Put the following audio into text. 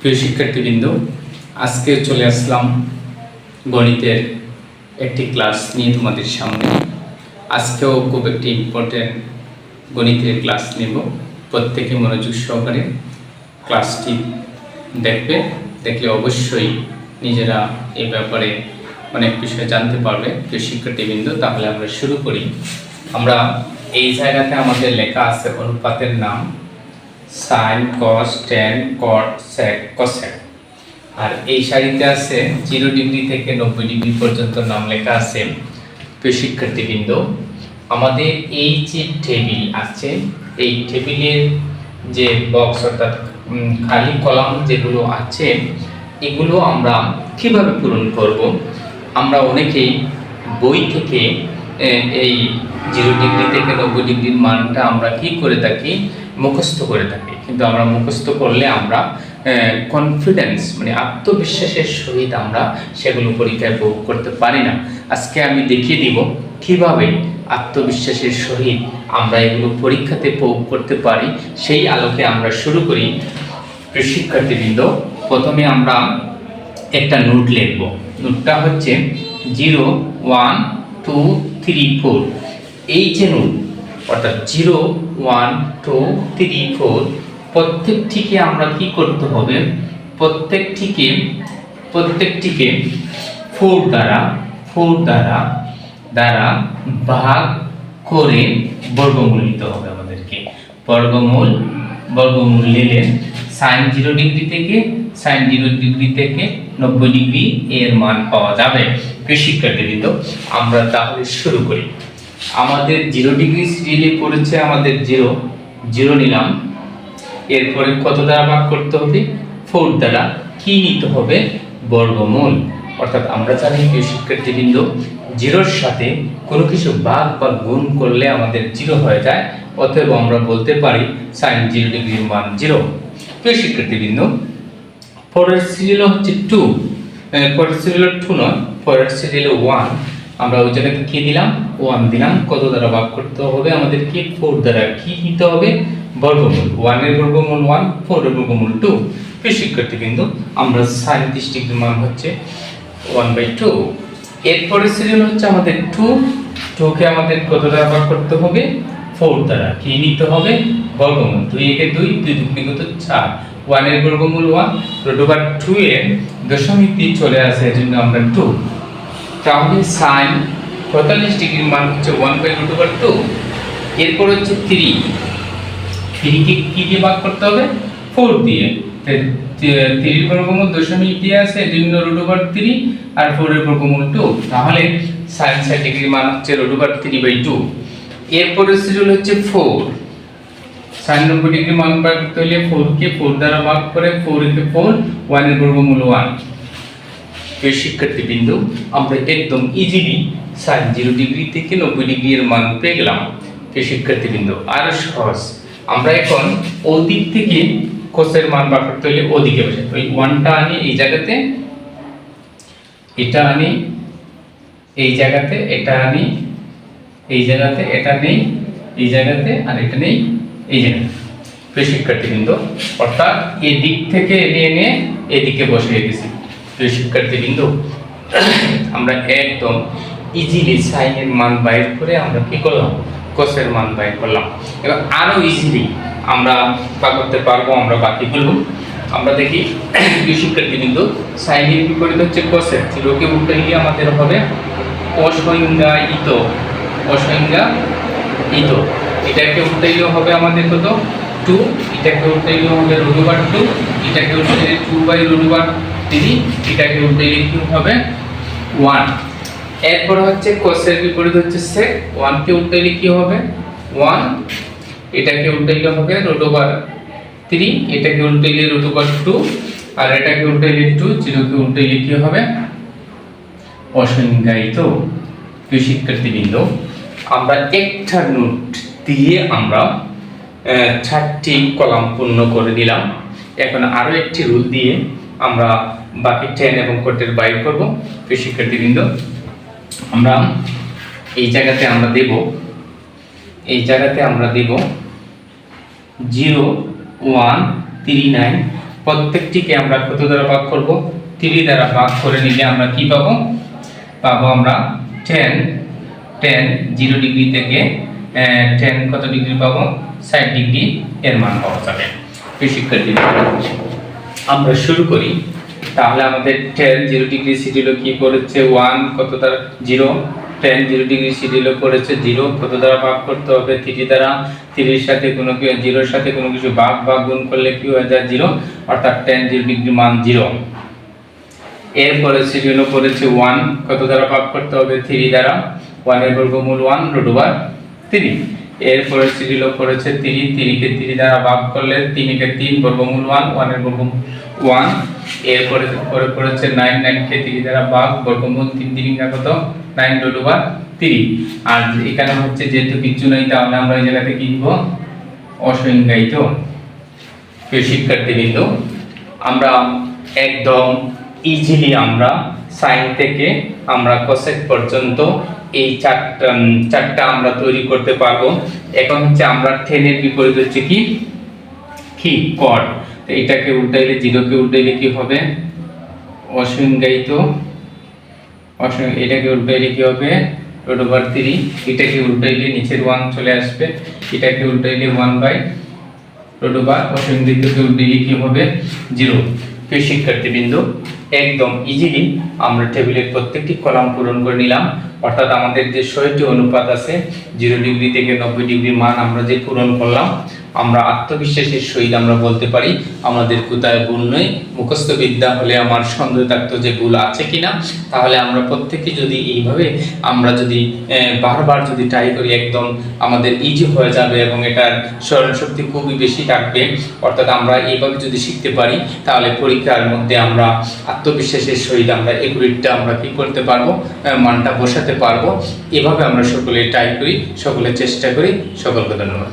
প্রিয় শিক্ষার্থীবৃন্দ, আজকে চলে আসলাম গণিতের একটি ক্লাস নিয়ে তোমাদের সামনে। আজকেও খুব একটি ইম্পর্টেন্ট গণিতের ক্লাস নেব। প্রত্যেকে মনোযোগ সহকারে ক্লাসটি দেখবে। দেখলে অবশ্যই নিজেরা এই ব্যাপারে অনেক বিষয় জানতে পারবে। প্রিয় শিক্ষার্থীবৃন্দ, তাহলে আমরা শুরু করি। আমরা এই জায়গাতে আমাদের লেখা আছে অনুপাতের নাম। Sin cos tan cot sec cosec আর এই সারিতে আছে জিরো ডিগ্রি থেকে নব্বই ডিগ্রি পর্যন্ত নাম লেখা আছে শিক্ষার্থীবৃন্দ। আমাদের এই যে টেবিল আছে, এই টেবিলের যে বক্স অর্থাৎ খালি কলাম যেগুলো আছে, এগুলো আমরা কীভাবে পূরণ করব? আমরা অনেকেই বই থেকে এই জিরো ডিগ্রি থেকে নব্বই ডিগ্রির মানটা আমরা কি করে থাকি? মুখস্থ করে থাকি। কিন্তু আমরা মুখস্থ করলে আমরা কনফিডেন্স মানে আত্মবিশ্বাসের সহিত আমরা সেগুলো পরীক্ষায় প্রয়োগ করতে পারি না। আজকে আমি দেখিয়ে দিব কীভাবে আত্মবিশ্বাসের সহিত আমরা এগুলো পরীক্ষাতে প্রয়োগ করতে পারি। সেই আলোকে আমরা শুরু করি। শিক্ষার্থীবৃন্দ, প্রথমে আমরা একটা নোট লিখব। নোটটা হচ্ছে zero one two three four. এই যে নোট অর্থাৎ zero, one, two, three, four, প্রত্যেকটিকে আমরা কি করতে হবে? প্রত্যেকটিকে প্রত্যেকটিকে ফোর দ্বারা ফোর দ্বারা দ্বারা ভাগ করে বর্গমূল নিতে হবে আমাদেরকে। বর্গমূল বর্গমূল নিলে সাইন জিরো ডিগ্রি থেকে সাইন জিরো ডিগ্রি থেকে নব্বই ডিগ্রি এর মান পাওয়া যাবে। প্রিয় শিক্ষার্থীবৃন্দ আমরা তাহলে শুরু করি। আমাদের জিরো ডিগ্রি সিরিয়ালে পড়েছে আমাদের জিরো জিরো নিলাম। এরপরে কত দ্বারা ভাগ করতে হবে? ফোর দ্বারা। কি নিতে হবে? বর্গমূল। অর্থাৎ আমরা জানি, প্রিয় শিক্ষার্থীবৃন্দ, জিরোর সাথে কোনো কিছু ভাগ বা গুণ করলে আমাদের জিরো হয়ে যায়। অতএব আমরা বলতে পারি সাইন জিরো ডিগ্রির মান জিরো। প্রিয় শিক্ষার্থীবৃন্দ, পরের সিরিয়াল হচ্ছে টু পরের সিরিয়াল টু নয়, পরের সিরিয়াল ওয়ান আমরা ওই জায়গাতে কি দিলাম? ওয়ান দিলাম। কত দ্বারা ভাগ করতে হবে আমাদেরকে? ফোর দ্বারা কি নিতে হবে? বর্গমূল ওয়ানের বর্গমূল ওয়ান ফোরের বর্গমূল টু প্রিয় শিক্ষার্থীবৃন্দ আমরা সাঁত্রিশ ডিগ্রি মান হচ্ছে ওয়ান বাই টু এরপরে সিরিয়াল হচ্ছে আমাদের টু টুকে আমাদের কত দ্বারা ভাগ করতে হবে? ফোর দ্বারা কি নিতে হবে? বর্গমূল দুই একে দুই দুই দুগুণে কত? চার। ওয়ানের বর্গমূল ওয়ান রুট ওভার টু এর দশমিক তিন চলে আসে এজন্য আমরা টু তাহলে সাইন পঁয়তাল্লিশ ডিগ্রির মান হচ্ছে one by root over two এরপর হচ্ছে থ্রি থ্রিকে কি দিয়ে ভাগ করতে হবে? ফোর দিয়ে। থ্রির বর্গমূল দশমিক দিয়ে আছে এজন্য রুট ওভার থ্রি আর ফোরের বর্গমূল টু তাহলে সাইন ষাট ডিগ্রির মান হচ্ছে root over three by two এরপরের সিরিয়াল হচ্ছে ফোর সাইন নব্বই ডিগ্রি মান বার করতে হলে ফোরকে ফোর দ্বারা ভাগ করে ফোর কে ফোর ওয়ানের বর্গমূল ওয়ান প্রিয় শিক্ষার্থীবৃন্দ, আমরা একদম ইজিলি সাইন জিরো ডিগ্রি থেকে নব্বই ডিগ্রি এর মান পেয়ে গেলাম। প্রিয় শিক্ষার্থীবৃন্দ, আরও সহজ। আমরা এখন ওদিক থেকে কোষের মান বার করতে হলে ওদিকে বসে। ওই ওয়ানটা আনি এই জায়গাতে, এটা আনি এই জায়গাতে, এটা আনি এই জায়গাতে, এটা নেই এই জায়গাতে, আর এটা নেই এই জায়গাতে। প্রিয় শিক্ষার্থীবৃন্দ, অর্থাৎ এদিক থেকে এনে এনে এদিকে বসিয়ে গেছি প্রিয় শিক্ষার্থীবৃন্দ, আমরা একদম ইজিলি সাইনের মান বাইর করে আমরা কী করলাম? কোষের মান বাইর করলাম। এবার আরও ইজিলি আমরা তা করতে পারব, আমরা বাকি বাকিগুলো আমরা দেখি, প্রিয় শিক্ষার্থীবৃন্দ সাইনের বিপরীত হচ্ছে কোষের জিরোকে উল্টে গিয়ে আমাদের হবে অসংজ্ঞায়িত অসংজ্ঞায়িত এটাকে উল্টাইলেও হবে আমাদের কত? টু এটাকে উল্টাইলেও হবে রুটুবার টু এটাকে উল্টাইলে two by root over three এটাকে উল্টাইলে কি হবে ওয়ান এরপর হচ্ছে কোষের বিপরীত হচ্ছে সেক ওয়ানকে উল্টাইলে কি হবে ওয়ান এটাকে উল্টাইলে হবে রুটুবার থ্রি এটাকে উল্টে উল্টাইলে রুটুবার টু আর এটাকে উল্টাইলে টু জিরোকে উল্টাইলে কি হবে অসংজ্ঞায়িত প্রিয় শিক্ষার্থীবৃন্দ, আমরা একটা নোট দিয়ে আমরা চারটি কলাম পূর্ণ করে দিলাম। এখন আরও একটি রুল দিয়ে আমরা বাকি টেন এবং কোটের বাইর করব। প্রিয় শিক্ষার্থীবৃন্দ, আমরা এই জায়গাতে আমরা দেব, এই জায়গাতে আমরা দেব জিরো ওয়ান থ্রি নাইন প্রত্যেকটিকে আমরা কত দ্বারা ভাগ করব? থ্রি দ্বারা ভাগ করে নিলে আমরা কি পাবো? পাবো আমরা টেন টেন জিরো ডিগ্রি থেকে টেন কত ডিগ্রি পাবো? ষাট ডিগ্রি এর মান পাওয়া যাবে শিক্ষার্থী আমরা শুরু করি। তাহলে আমাদের টেন জিরো ডিগ্রি সিডিলো কি পড়েছে? ওয়ান কত দ্বারা জিরো টেন জিরো ডিগ্রি সিডিলো পড়েছে জিরো কত দ্বারা ভাগ করতে হবে? থ্রি দ্বারা। থ্রির সাথে কোনো জিরোর সাথে কোনো কিছু ভাগ ভাগ গুণ করলে কি হয়ে যায়? জিরো অর্থাৎ টেন জিরো ডিগ্রি মান জিরো এরপরে সিডিউলো পড়েছে ওয়ান কত দ্বারা ভাগ করতে হবে? থ্রি দ্বারা। ওয়ানের বর্গমূল ওয়ান রুট ওভার থ্রি এরপরে সিডিউলো পড়েছে থ্রি তিনকে থ্রি দ্বারা ভাগ করলে তিনকে তিন, বর্গমূল ওয়ান, ওয়ানের বর্গমূল ওয়ান। এরপরে পরে পড়েছে নাইন, নাইনকে থ্রি দ্বারা ভাগ, বর্গমূল তিন তিনকা কত? নাইন রুট ওভার থ্রি আর এখানে হচ্ছে যেহেতু কিচ্ছু নেই, তাহলে আমরা এই জায়গাতে কি দিব অসংজ্ঞায়িত প্রিয় শিক্ষার্থীবৃন্দ। আমরা একদম ইজিলি আমরা সাইন থেকে আমরা কোসেক পর্যন্ত এই চারটা চারটা আমরা তৈরি করতে পারব। এখন হচ্ছে আমরা টেনের বিপরীত হচ্ছে কি? কি? কট তো এটাকে উল্টাইলে জিরোকে উল্টাইলে কি হবে? অসংজ্ঞায়িত। অসং- এটাকে উল্টাইলে কি হবে? রোড ওভার থ্রি এটাকে উল্টাইলে নিচের ওয়ান চলে আসবে। এটাকে উল্টাইলে ওয়ান বাই রোড ওভার অসংজ্ঞায়িতকে উল্টাইলে কি হবে? জিরো প্রিয় শিক্ষার্থীবৃন্দ, একদম ইজিলি আমরা টেবিলের প্রত্যেকটি কলাম পূরণ করে নিলাম। অর্থাৎ আমাদের যে ছয়টি অনুপাত আছে, জিরো ডিগ্রি থেকে নব্বই ডিগ্রি মান আমরা যে পূরণ করলাম, আমরা আত্মবিশ্বাসের সহিত আমরা বলতে পারি, আমাদের কোথায় ভুল নয় মুখস্থ বিদ্যা হলে আমার সন্দেহ থাকতো যে ভুল আছে কিনা, তাহলে আমরা প্রত্যেকে যদি এইভাবে, আমরা যদি বারবার যদি ট্রাই করি, একদম আমাদের ইজি হয়ে যাবে এবং এটার স্মরণ শক্তি খুবই বেশি থাকবে, অর্থাৎ আমরা এইভাবে যদি শিখতে পারি, তাহলে পরীক্ষার মধ্যে আমরা আত্মবিশ্বাসের সহিত আমরা এগুলিটা আমরা কি করতে পারব মানটা বসাতে পারব। এভাবে আমরা সকলে ট্রাই করি সকলে চেষ্টা করি। সকলকে ধন্যবাদ।